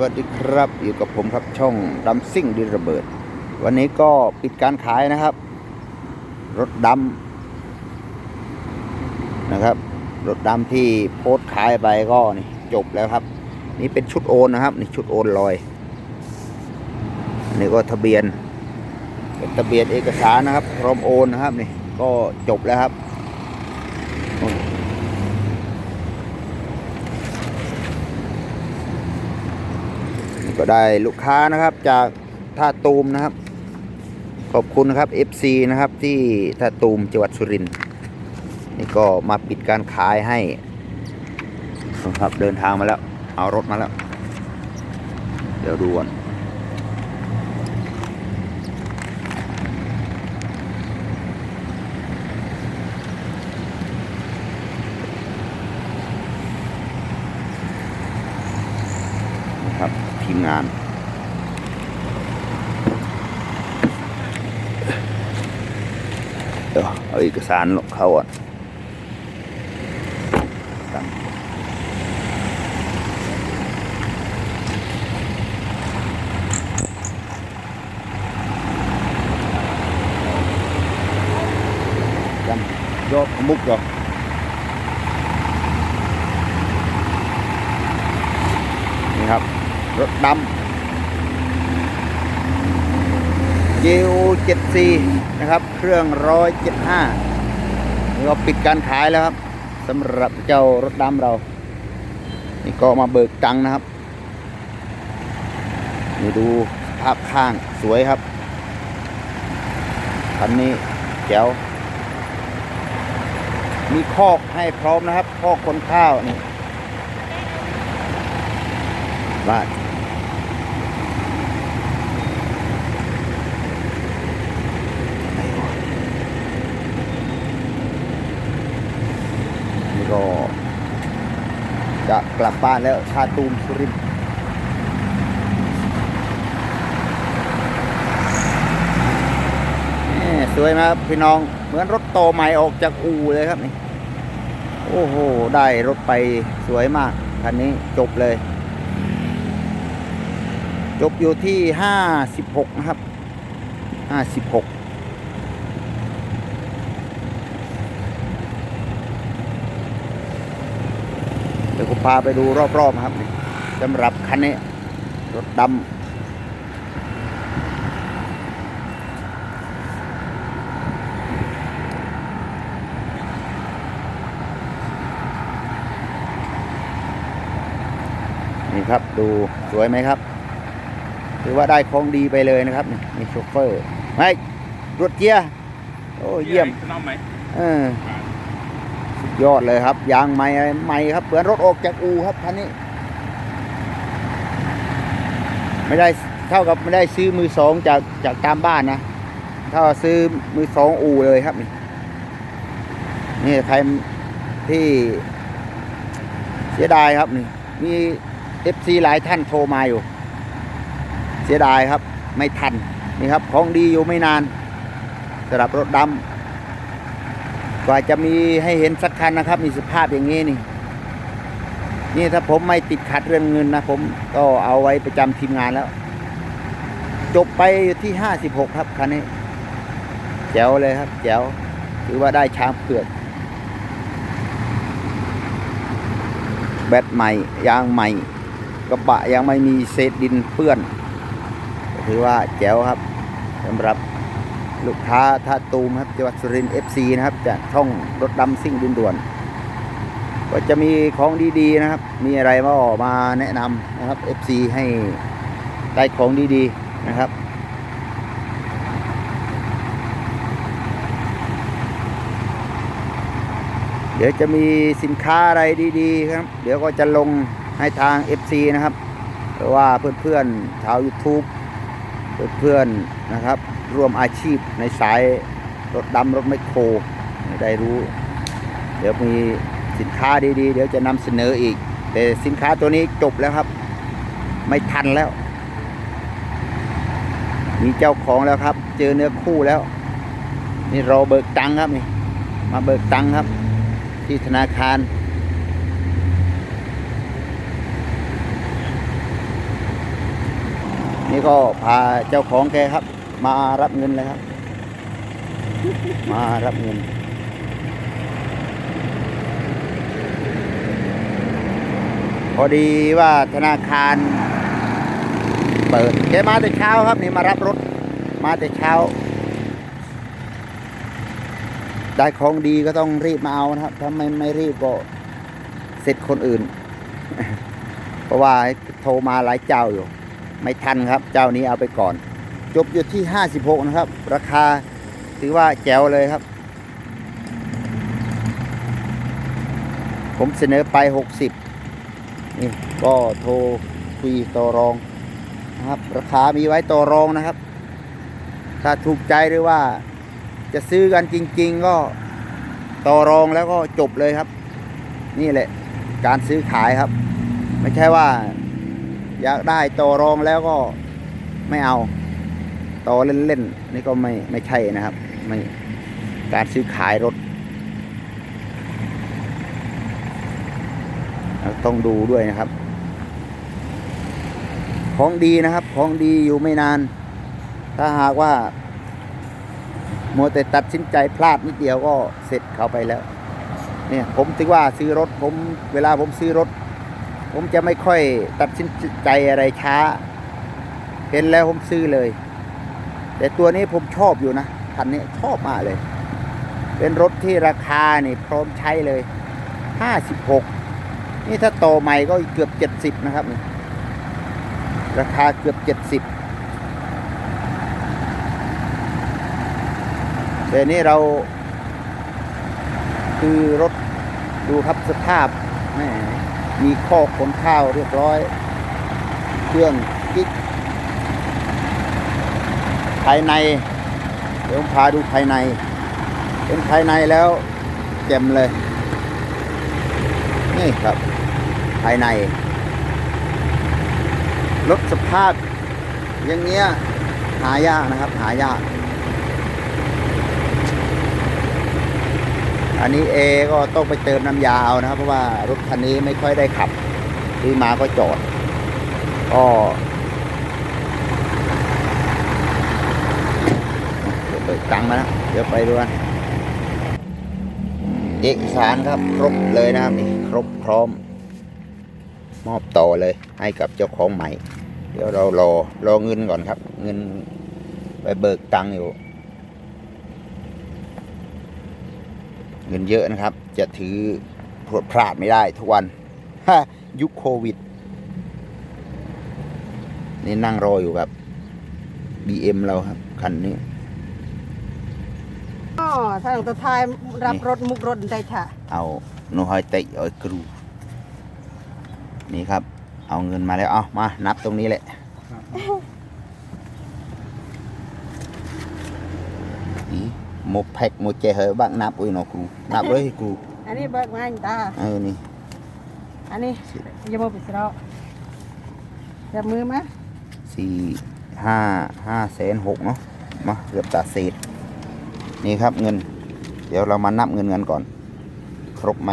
วัสดีครับ อยู่กับผมครับช่องดำซิ่งดินระเบิด วันนี้ก็ปิดการขายนะครับ รถดำนะครับ รถดำที่โพสขายไปก็นี่จบแล้วครับ นี่เป็นชุดโอนนะครับนี่ชุดโอนลอยอันนี่ก็ทะเบียน เป็นทะเบียนเอกสารนะครับพร้อมโอนนะครับนี่ก็จบแล้วครับ ก็ได้ลูกค้านะครับจากท่าตูมนะครับ ขอบคุณนะครับ FC นะครับที่ท่าตูมจังหวัดสุรินทร์นี่ก็มาปิดการขายให้นะครับเดินทางมาแล้ว เอารถมาแล้ว เดี๋ยวดูก่อน นะครับ ทีมงาน เดี๋ยวเอาเอกสารเข้าก่อนตั้งกันยกมุกเหรอนี่ครับ รถดำ GU74 นะครับ เครื่อง 175นี่ก็ปิดการขายแล้วครับสำหรับเจ้ารถดำเรา นี่ก็มาเบิกตังนะครับนี่ดูภาพข้างสวยครับคันนี้แจ๋วมีคอกให้พร้อมนะครับ คอกคนข้าวนี่ บ้านนี่ก็ จะกลับบ้านแล้วท่าตูมสุรินทร์แหม่สวยมครับพี่น้องเหมือนรถโตใหม่ออกจากอู่เลยครับนี่โอ้โห ได้รถไปสวยมาก คันนี้จบเลย จบอยู่ที่ห้าสิบหกนะครับห้าสิบหกเดี๋ยวผมพาไปดูรอบๆนะครับสำหรับคันนี้รถดำนี่ครับ ดูสวยไหมครับ ถือว่าได้ของดีไปเลยนะครับนี่มีโชเฟอร์ไม่รถเกียร์โอ้เยี่ยมน้องไหมเออสุดยอดเลยครับยางใหม่อะไรใหม่ครับเหมือนรถออกจากอูครับคันนี้ ไม่ได้เท่ากับไม่ได้ซื้อมือสองจากจากตามบ้านนะถ้าซื้อมือสองอูเลยครับ นี่นี่ใครที่เสียดายครับนี่มีเอฟซีหลายท่านโทรมาอยู่ เสียดายครับไม่ทันนี่ครับของดีอยู่ไม่นานสำหรับรถดำกว่าจะมีให้เห็นสักคันนะครับ มีสภาพอย่างนี้นี่ นี่ถ้าผมไม่ติดขัดเรื่องเงินนะผมก็เอาไว้ประจำทีมงานแล้ว จบไปอยู่ที่ห้าสิบหกครับคันนี้แจ๋วเลยครับแจ๋วถือว่าได้ช้างเผือกแบตใหม่ยางใหม่กระบะยังไม่มีเศษดินเปื้อน ถือว่าแจ๋วครับสำหรับลูกค้าท่าตูมครับจังหวัดสุรินทร์เอฟซีนะครับจากช่องรถดำซิ่งดินด่วน ก็จะมีของดีๆนะครับ มีอะไรมาออกมาแนะนำนะครับ FC ให้ได้ของดีๆนะครับเดี๋ยวจะมีสินค้าอะไรดีๆครับ เดี๋ยวก็จะลงให้ทาง FC นะครับ หรือว่าเพื่อนๆชาว YouTube เพื่อนๆนะครับ ร่วมอาชีพในสายรถดำรถไมโครได้รู้ เดี๋ยวมีสินค้าดีๆ เดี๋ยวจะนำเสนออีก แต่สินค้าตัวนี้จบแล้วครับ ไม่ทันแล้ว มีเจ้าของแล้วครับ เจอเนื้อคู่แล้ว นี่รอเบิกตังครับนี่มาเบิกตังครับ ที่ธนาคาร นี่ก็พาเจ้าของแกครับ มารับเงินเลยครับ มารับเงินพอดีว่าธนาคาร เปิดแกมาแต่เช้าครับนี่มารับรถ มาแต่เช้า ได้ของดีก็ต้องรีบมาเอานะครับ ถ้าไม่ไม่รีบก็เสร็จคนอื่น เพราะว่าโทรมาหลายเจ้าอยู่ ไม่ทันครับ เจ้านี้เอาไปก่อน จบอยู่ที่ 56 นะครับ ราคาถือว่าแจ๋วเลยครับ ผมเสนอไป 60 นี่ก็โทรคุยต่อรองนะครับ ราคามีไว้ต่อรองนะครับ ถ้าถูกใจหรือว่าจะซื้อกันจริง ๆ ก็ต่อรองแล้วก็จบเลยครับ นี่แหละ การซื้อขายครับ ไม่ใช่ว่า อยากได้ต่อรองแล้วก็ไม่เอาต่อเล่นๆนี่ก็ไม่ไม่ใช่นะครับไม่การซื้อขายรถ ต้องดูด้วยนะครับ ของดีนะครับของดีอยู่ไม่นาน ถ้าหากว่าโมแต่ตัดสินใจพลาดนิดเดียวก็เสร็จเขาไปแล้ว เนี่ยผมถือว่าซื้อรถผมเวลาผมซื้อรถ ผมจะไม่ค่อยตัดสินใจอะไรช้า เห็นแล้วผมซื้อเลย แต่ตัวนี้ผมชอบอยู่นะคันนี้ชอบมากเลย เป็นรถที่ราคานี่พร้อมใช้เลยห้าสิบหกนี่ถ้าโตใหม่ก็เกือบเจ็ดสิบนะครับราคาเกือบเจ็ดสิบแต่นี่เรา คือรถดูครับสภาพแหม มีคอขนข้าวเรียบร้อย เครื่องกิ๊กภายใน เดี๋ยวพาดูภายใน เป็นภายในแล้วแจ่มเลย นี่ครับ ภายใน รถสภาพอย่างเงี้ยหายากนะครับ หายาก อันนี้เอก็ต้องไปเติมน้ำยาเอานะครับ เพราะว่ารถคันนี้ไม่ค่อยได้ขับซื้อมาก็จอดก็เปิดตังมานะเดี๋ยวไปดูกันเอกสารครับ ครบเลยนะครับนี่ครบพร้อม มอบต่อเลย ให้กับเจ้าของใหม่ เดี๋ยวเรารอรอเงินก่อนครับ เงินไปเบิกตังอยู่ เงินเยอะนะครับ จะถือพรวดพลาดไม่ได้ทุกวันฮะยุคโควิด นี่นั่งรออยู่กับ BM เราครับ คันนี้อ๋อทางตะทายรับรถมุกรถได้ค่ะ เอาโนฮอยเตะเอากรู นี่ครับ เอาเงินมาแล้ว เอามา นับตรงนี้แหละ นี่โมแพ็กโมเจเหอบ้างนับอุ้ยเนาะครูนับเลยครูอันนี้เบิกมาอันตา เออนี่ อันนี้อยามาปิดเสราจับมือมาสี่ห้าห้าแสนหกเนาะมาเกือบตัดเศษนี่ครับเงิน เดี๋ยวเรามานับเงินกันก่อน ครบไหม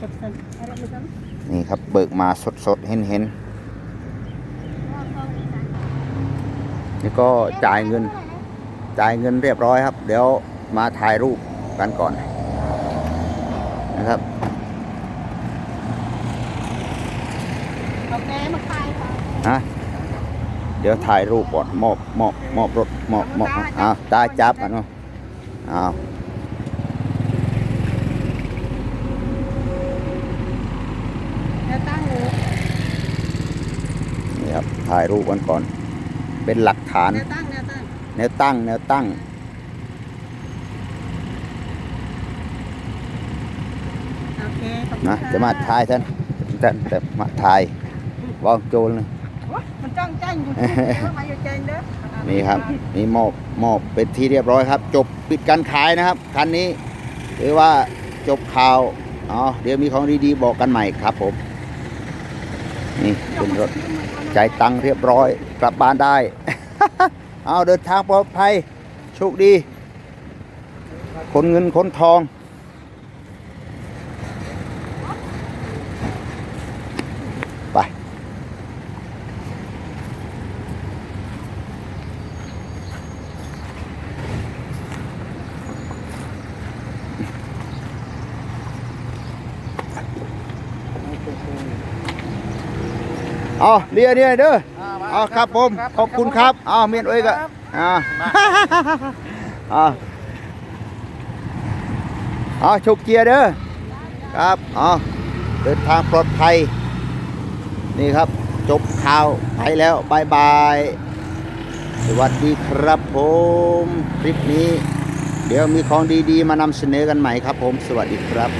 จับสันอะไรไม่ต้องนี่ครับเบิกมาสดสดๆเห็นเห็นนี่ก็จ่ายเงิน จ่ายเงินเรียบร้อยครับ เดี๋ยวมาถ่ายรูปกันก่อนนะครับเอาแกมาขายค่ะฮะเดี๋ยวถ่ายรูปก่อนมอบมอบมอบรถมอบมอบอ้าวตาจับอะเนาะอ้าวแล้วตั้งหูนี่ครับถ่ายรูปกันก่อน เป็นหลักฐานแนวตั้ง แนวตั้งแนวตั้ง แนวตั้ง โอเคขอบคุณนะค่จะมาถ่ายท่านแต่แต่มาถ่ายวางโจรเลย โอ๊ยมันจ้องจ้างอยู่เด้อมาอยู่ใจเด้อนี่ครับนี่มอบมอบเป็นที่เรียบร้อยครับ จบปิดการขายนะครับคันนี้ถือว่าจบข่าวอ๋อเดี๋ยวมีของดีๆบอกกันใหม่ครับผมนี่เป็นรถจ่ายตังค์เรียบร้อยกลับบ้านได้ เอาเดินทางปลอดภัยโชคดีคนเงินคนทอง ไป เอาเรียเนี่ยเด้อ เอาครับผม ขอบคุณครับเอาเมียนเอ้ยก็อ่าเอาเอาชกเกียร์เด้อครับเอาเดินทางปลอดภัย นี่ครับ จบข่าวไปแล้วบายบาย สวัสดีครับผมคลิปนี้ เดี๋ยวมีของดีๆ มานำเสนอกันใหม่ครับผม สวัสดีครับ